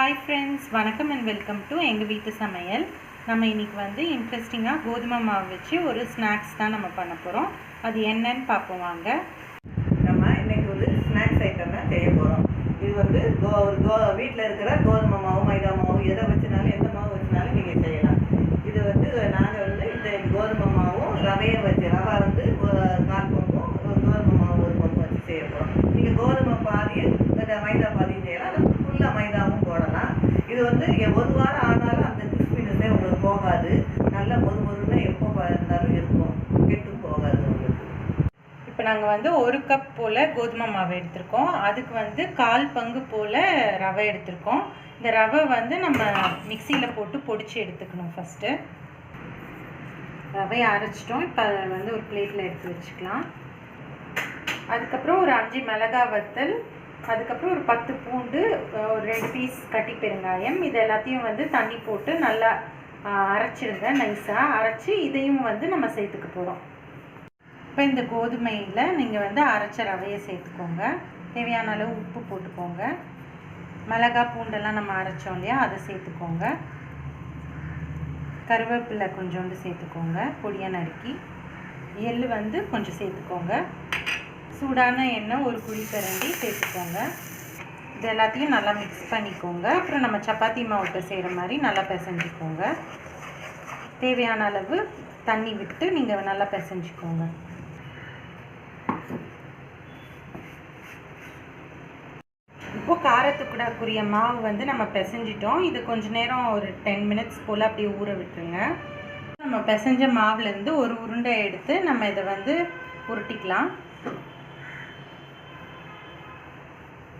Hi friends வணக்கம் and welcome to எங்கள் வீட்டு சமையல். நம்ம இன்னைக்கு வந்து இன்ட்ரெஸ்டிங்காக கோதுமை மாவு வச்சு ஒரு ஸ்நாக்ஸ் தான் நம்ம பண்ண போகிறோம் அது என்னன்னு பார்ப்போம் வாங்க. நம்ம இன்னைக்கு ஒரு ஸ்நாக்ஸ் ஐட்டம் தான் செய்ய போகிறோம் இது வந்து கோ கோ வீட்டில் இருக்கிற கோதுமை மாவு மைதா மாவு எதை வச்சுனாலும் எந்த மாவு வச்சுனாலும் நீங்கள் செய்யலாம். இது வந்து நாங்கள் வந்து இந்த கோதுமை மாவும் ரவையும் வச்சு ரவை வந்து கால் பங்கும் கோதுமை மாவு ஒரு பங்கு வச்சு செய்ய போகிறோம் நீங்கள் கோதுமை பாதியும் இந்த மைதா பாதியும் செய்யலாம். அது ஃபுல்லாக மைதா இது வந்து எ- ஒரு வாரம் ஆனாலும் அந்த கிறிஸ்பினஸே உங்களுக்கு போகாது. நல்ல மொறு மொறுன்னு எப்போ இருந்தாலும் இருக்கும். கெட்டு போகாது உங்களுக்கு. இப்போ நாங்கள் வந்து ஒரு கப் போல் கோதுமை மாவு எடுத்திருக்கோம். அதுக்கு வந்து கால் பங்கு போல் ரவை எடுத்திருக்கோம். இந்த ரவை வந்து நம்ம மிக்சியில் போட்டு பொடிச்சு எடுத்துக்கணும் ஃபஸ்ட்டு ரவையை அரைச்சிட்டோம். இப்போ அதை வந்து ஒரு பிளேட்டில் எடுத்து வச்சுக்கலாம். அதுக்கப்புறம் ஒரு அஞ்சு மிளகா வத்தல். அதுக்கப்புறம் ஒரு பத்து பூண்டு ரெண்டு பீஸ் கட்டி பெருங்காயம். இது எல்லாத்தையும் வந்து தண்ணி போட்டு நல்லா அரைச்சிடுங்க நைஸாக அரைச்சி இதையும் வந்து நம்ம சேர்த்துக்க போகிறோம் இப்போ இந்த கோதுமையில் நீங்கள் வந்து அரைச்ச ரவையை சேர்த்துக்கோங்க. தேவையான அளவு உப்பு போட்டுக்கோங்க. மிளகா பூண்டெல்லாம் நம்ம அரைச்சோம் இல்லையா அதை சேர்த்துக்கோங்க. கருவேப்பிலை கொஞ்சோண்டு சேர்த்துக்கோங்க பொடியாக நறுக்கி. எள் வந்து கொஞ்சம் சேர்த்துக்கோங்க. சூடான எண்ணெய் ஒரு குழி கரண்டி சேர்த்துக்கோங்க. இது எல்லாத்தையும் நல்லா மிக்ஸ் பண்ணிக்கோங்க. அப்புறம் நம்ம சப்பாத்தி மாவுட்ட செய்கிற மாதிரி நல்லா பிசைஞ்சிக்கோங்க. தேவையான அளவு தண்ணி விட்டு நீங்கள் நல்லா பிசைஞ்சிக்கோங்க. இப்போ காரத்துக்குடாக்குரிய மாவு வந்து நம்ம பிசைஞ்சிட்டோம். இது கொஞ்ச நேரம் ஒரு டென் மினிட்ஸ் போல் அப்படியே ஊற விட்டுருங்க. நம்ம பிசைஞ்ச மாவுலேருந்து ஒரு உருண்டை எடுத்து நம்ம இதை வந்து உருட்டிக்கலாம்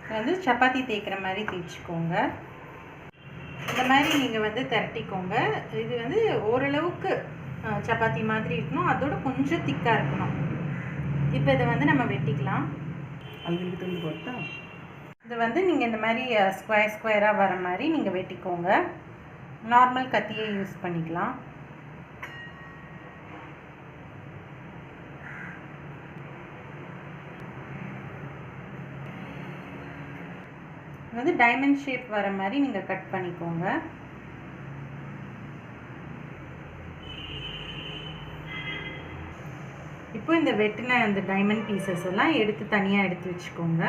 இது வந்து சப்பாத்தி தேய்க்கிற மாதிரி தேய்ச்சிக்கோங்க. இந்த மாதிரி நீங்கள் வந்து திரட்டிக்கோங்க இது வந்து ஓரளவுக்கு சப்பாத்தி மாதிரி இருக்கணும். அதோட கொஞ்சம் திக்காக இருக்கணும். இப்போ இதை வந்து நம்ம வெட்டிக்கலாம். இது வந்து நீங்கள் இந்த மாதிரி ஸ்கொயர் ஸ்கொயராக வர மாதிரி நீங்கள் வெட்டிக்கோங்க. நார்மல் கத்தியை யூஸ் பண்ணிக்கலாம். வந்து டைமண்ட் ஷேப் வர மாதிரி நீங்கள் கட் பண்ணிக்கோங்க. இப்போ இந்த வெட்டின அந்த டைமண்ட் பீசஸ் எல்லாம் எடுத்து தனியாக எடுத்து வச்சுக்கோங்க.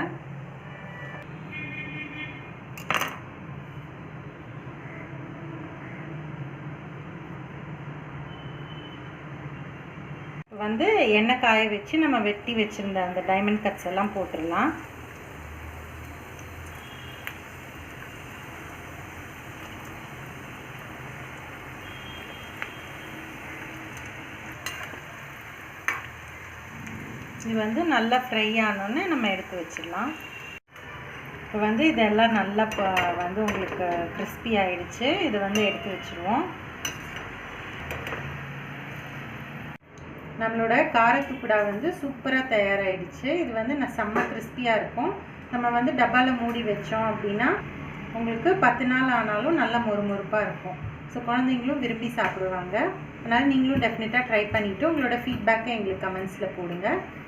வந்து எண்ணெய் காய வச்சு நம்ம வெட்டி வச்சிருந்த அந்த டைமண்ட் கட்ஸ் எல்லாம் போட்டுடலாம். இது வந்து நல்லா ஃப்ரை ஆனோடனே நம்ம எடுத்து வச்சிடலாம். இப்போ வந்து இதெல்லாம் நல்லா வந்து உங்களுக்கு கிறிஸ்பி ஆகிடுச்சு இது வந்து எடுத்து வச்சுருவோம். நம்மளோட காரத்துக்குடா வந்து சூப்பராக தயாராகிடுச்சு இது வந்து நான் செம்ம கிறிஸ்பியாக இருக்கும். நம்ம வந்து டப்பாவில் மூடி வச்சோம் அப்படின்னா உங்களுக்கு பத்து நாள் ஆனாலும் நல்லா மொறுமொறுப்பாக இருக்கும். ஸோ குழந்தைங்களும் விரும்பி சாப்பிடுவாங்க. அதனால் நீங்களும் டெஃபினட்டாக ட்ரை பண்ணிவிட்டு உங்களோட ஃபீட்பேக்கை எங்களுக்கு கமெண்ட்ஸில் போடுங்க.